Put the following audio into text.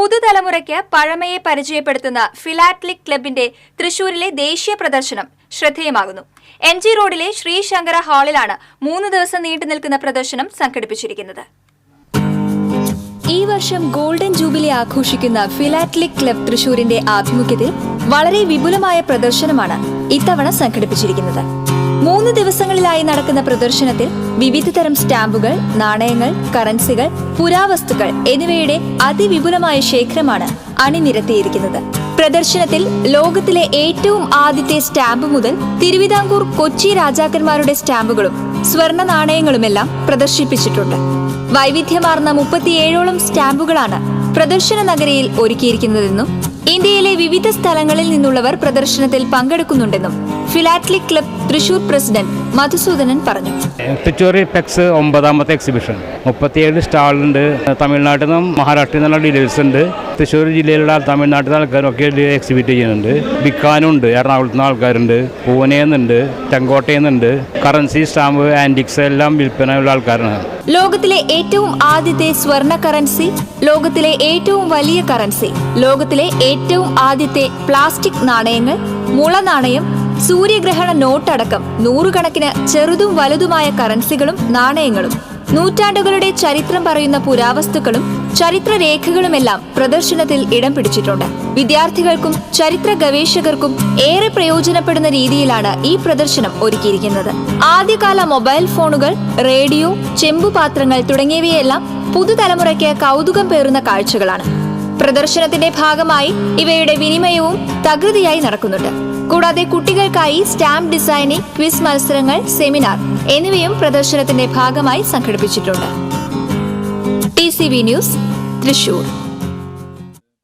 പുതുതലമുറയ്ക്ക് പഴമയെ പരിചയപ്പെടുത്തുന്ന ഫിലാറ്റ്ലിക് ക്ലബിന്റെ തൃശൂരിലെ ദേശീയ പ്രദർശനം ശ്രദ്ധേയമാകുന്നു. എം ജി റോഡിലെ ശ്രീശങ്കര ഹാളിലാണ് മൂന്ന് ദിവസം നീണ്ടു നിൽക്കുന്ന പ്രദർശനം സംഘടിപ്പിച്ചിരിക്കുന്നത്. ഈ വർഷം ഗോൾഡൻ ജൂബിലി ആഘോഷിക്കുന്ന ഫിലാറ്റ്ലിക് ക്ലബ് തൃശൂരിന്റെ ആഭിമുഖ്യത്തിൽ വളരെ വിപുലമായ പ്രദർശനമാണ് ഇത്തവണ സംഘടിപ്പിച്ചിരിക്കുന്നത്. മൂന്ന് ദിവസങ്ങളിലായി നടക്കുന്ന പ്രദർശനത്തിൽ വിവിധ തരം സ്റ്റാമ്പുകൾ നാണയങ്ങൾ കറൻസികൾ പുരാവസ്തുക്കൾ എന്നിവയുടെ അതിവിപുലമായ ശേഖരമാണ് അണിനിരത്തിയിരിക്കുന്നത്. പ്രദർശനത്തിൽ ലോകത്തിലെ ഏറ്റവും ആദ്യത്തെ സ്റ്റാമ്പ് മുതൽ തിരുവിതാംകൂർ കൊച്ചി രാജാക്കന്മാരുടെ സ്റ്റാമ്പുകളും സ്വർണ നാണയങ്ങളുമെല്ലാം പ്രദർശിപ്പിച്ചിട്ടുണ്ട്. വൈവിധ്യമാർന്ന മുപ്പത്തിയേഴോളം സ്റ്റാമ്പുകളാണ് പ്രദർശന നഗരിയിൽ ഒരുക്കിയിരിക്കുന്നതെന്നും ഇന്ത്യയിലെ വിവിധ സ്ഥലങ്ങളിൽ നിന്നുള്ളവർ പ്രദർശനത്തിൽ പങ്കെടുക്കുന്നുണ്ടെന്നും philatelic club Thrissur president Madhusoodanan പറഞ്ഞു. തൃശ്ശൂർ പെക്സ് ഒമ്പതാമത്തെ എക്സിബിഷൻ മുപ്പത്തിയേഴ് സ്റ്റാളുണ്ട് തമിഴ്നാട്ടിൽ നിന്നും മഹാരാഷ്ട്രയിൽ നിന്നുള്ള ഡീലേഴ്സ് ഉണ്ട്. തൃശ്ശൂർ ജില്ലയിലുള്ള തമിഴ്നാട്ടിലെ ആൾക്കാരൊക്കെ എക്സിബിറ്റ് ചെയ്യുന്നുണ്ട്. ബിക്കാനുണ്ട്. എറണാകുളത്ത് നിന്ന് ആൾക്കാരുണ്ട്. പൂനെയിൽ നിന്നുണ്ട് ചെങ്കോട്ടയിൽ നിന്നുണ്ട് കറൻസി സ്റ്റാമ്പ് ആന്റിക്സ് എല്ലാം വിൽപ്പനയുള്ള ആൾക്കാരാണ്. ലോകത്തിലെ ഏറ്റവും ആദ്യത്തെ സ്വർണ കറൻസി ലോകത്തിലെ ഏറ്റവും വലിയ കറൻസി ലോകത്തിലെ ഏറ്റവും ആദ്യത്തെ പ്ലാസ്റ്റിക് നാണയങ്ങൾ മുള നാണയം സൂര്യഗ്രഹണ നോട്ടടക്കം നൂറുകണക്കിന് ചെറുതും വലുതുമായ കറൻസികളും നാണയങ്ങളും നൂറ്റാണ്ടുകളുടെ ചരിത്രം പറയുന്ന പുരാവസ്തുക്കളും ചരിത്രരേഖകളുമെല്ലാം പ്രദർശനത്തിൽ ഇടം പിടിച്ചിട്ടുണ്ട്. വിദ്യാർത്ഥികൾക്കും ചരിത്ര ഗവേഷകർക്കും ഏറെ പ്രയോജനപ്പെടുന്ന രീതിയിലാണ് ഈ പ്രദർശനം ഒരുക്കിയിരിക്കുന്നത്. ആദ്യകാല മൊബൈൽ ഫോണുകൾ റേഡിയോ ചെമ്പുപാത്രങ്ങൾ തുടങ്ങിയവയെല്ലാം പുതുതലമുറയ്ക്ക് കൗതുകം പേറുന്ന കാഴ്ചകളാണ്. പ്രദർശനത്തിന്റെ ഭാഗമായി ഇവയുടെ വിനിമയവും തകൃതിയായി നടക്കുന്നുണ്ട്. കൂടാതെ കുട്ടികൾക്കായി സ്റ്റാമ്പ് ഡിസൈനിംഗ് ക്വിസ് മത്സരങ്ങൾ സെമിനാർ എന്നിവയും പ്രദർശനത്തിന്റെ ഭാഗമായി സംഘടിപ്പിച്ചിട്ടുണ്ട്. T news Thrissur.